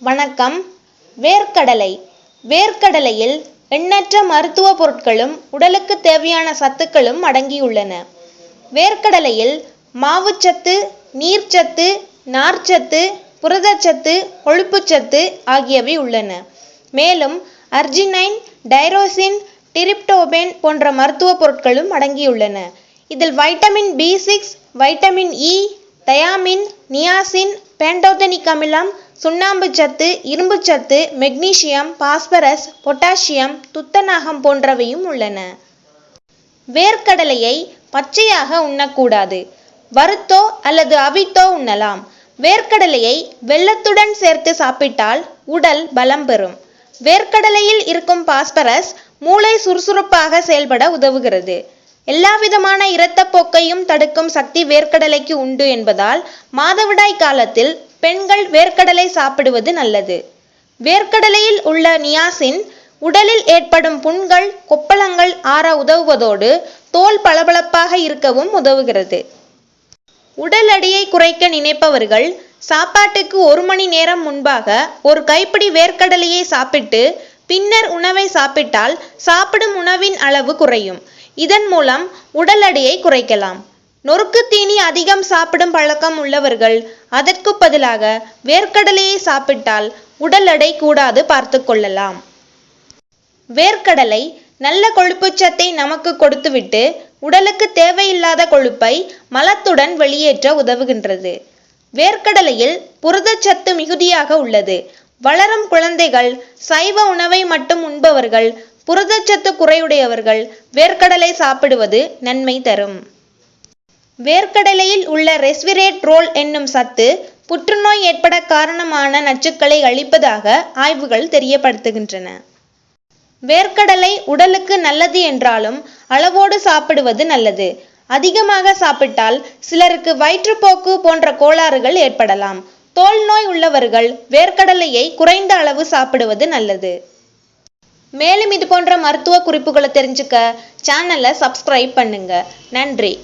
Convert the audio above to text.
வணக்கம். வேர்க்கடலை. வேர்க்கடலையில் எண்ணற்ற மருத்துவ பொருட்களும் உடலுக்கு தேவையான சத்துக்களும் அடங்கியுள்ளன. வேர்க்கடலையில் மாவுச்சத்து நீர்ச்சத்து நார்ச்சத்து புரதச்சத்து கொழுப்புச்சத்து ஆகியவை உள்ளன. மேலும் அர்ஜினைன் டைரோசின் டிரிப்டோபேன் போன்ற மருத்துவ பொருட்களும் அடங்கியுள்ளன. இதில் vitamin B six vitamin E thiamine niacin pantothenic அமிலம் சுண்ணாம்பு சத்து இரும்பு சத்து மெக்னீசியம் பாஸ்பரஸ் பொட்டாசியம் துத்தநாகம் போன்றவையும் உள்ளன. வேர்க்கடலையை பச்சையாக உண்ணக்கூடாது. வறுத்தோ அல்லது அவித்தோ உண்ணலாம். வேர்க்கடலையை வெள்ளத்துடன் சேர்த்து சாப்பிட்டால் உடல் பலம் பெறும். வேர்க்கடலையில் இருக்கும் பாஸ்பரஸ் மூளை சுறுசுறுப்பாக செயல்பட உதவுகிறது. எல்லாவிதமான இரத்தப்போக்கையும் தடுக்கும் சக்தி வேர்க்கடலைக்கு உண்டு என்பதால் மாதவிடாய் காலத்தில் பெண்கள் வேர்க்கடலை சாப்பிடுவது நல்லது. வேர்க்கடலையில் உள்ள நியாசின் உடலில் ஏற்படும் புண்கள் கொப்பளங்கள் ஆற உதவுவதோடு தோல் பளபளப்பாக இருக்கவும் உதவுகிறது. உடல் அடியை குறைக்க நினைப்பவர்கள் சாப்பாட்டுக்கு ஒரு மணி நேரம் முன்பாக ஒரு கைப்பிடி வேர்க்கடலையை சாப்பிட்டு பின்னர் உணவை சாப்பிட்டால் சாப்பிடும் உணவின் அளவு குறையும். இதன் மூலம் உடல் அடியை குறைக்கலாம். நொறுக்கு தீனி அதிகம் சாப்பிடும் பழக்கம் உள்ளவர்கள் அதற்கு பதிலாக வேர்க்கடலையை சாப்பிட்டால் உடல் எடை கூடாது பார்த்து கொள்ளலாம். வேர்க்கடலை நல்ல கொழுப்புச்சத்தை நமக்கு கொடுத்துவிட்டு உடலுக்கு தேவையில்லாத கொழுப்பை மலத்துடன் வெளியேற்ற உதவுகின்றது. வேர்க்கடலையில் புரதச்சத்து மிகுதியாக உள்ளது. வளரும் குழந்தைகள் சைவ உணவை மட்டும் உண்பவர்கள் புரதச்சத்து குறையுடையவர்கள் வேர்க்கடலை சாப்பிடுவது நன்மை தரும். வேர்க்கடலையில் உள்ள ரெஸ்விரேட்ரோல் என்னும் சத்து புற்றுநோய் ஏற்பட காரணமான நச்சுக்களை அழிப்பதாக ஆய்வுகள் தெரியப்படுத்துகின்றன. வேர்க்கடலை உடலுக்கு நல்லது என்றாலும் அளவோடு சாப்பிடுவது நல்லது. அதிகமாக சாப்பிட்டால் சிலருக்கு வயிற்றுப்போக்கு போன்ற கோளாறுகள் ஏற்படலாம். தோல் நோய் உள்ளவர்கள் வேர்க்கடலையை குறைந்த அளவு சாப்பிடுவது நல்லது. மேலும் இது போன்ற மருத்துவ குறிப்புகளை தெரிஞ்சுக்க சேனலை சப்ஸ்கிரைப் பண்ணுங்க. நன்றி.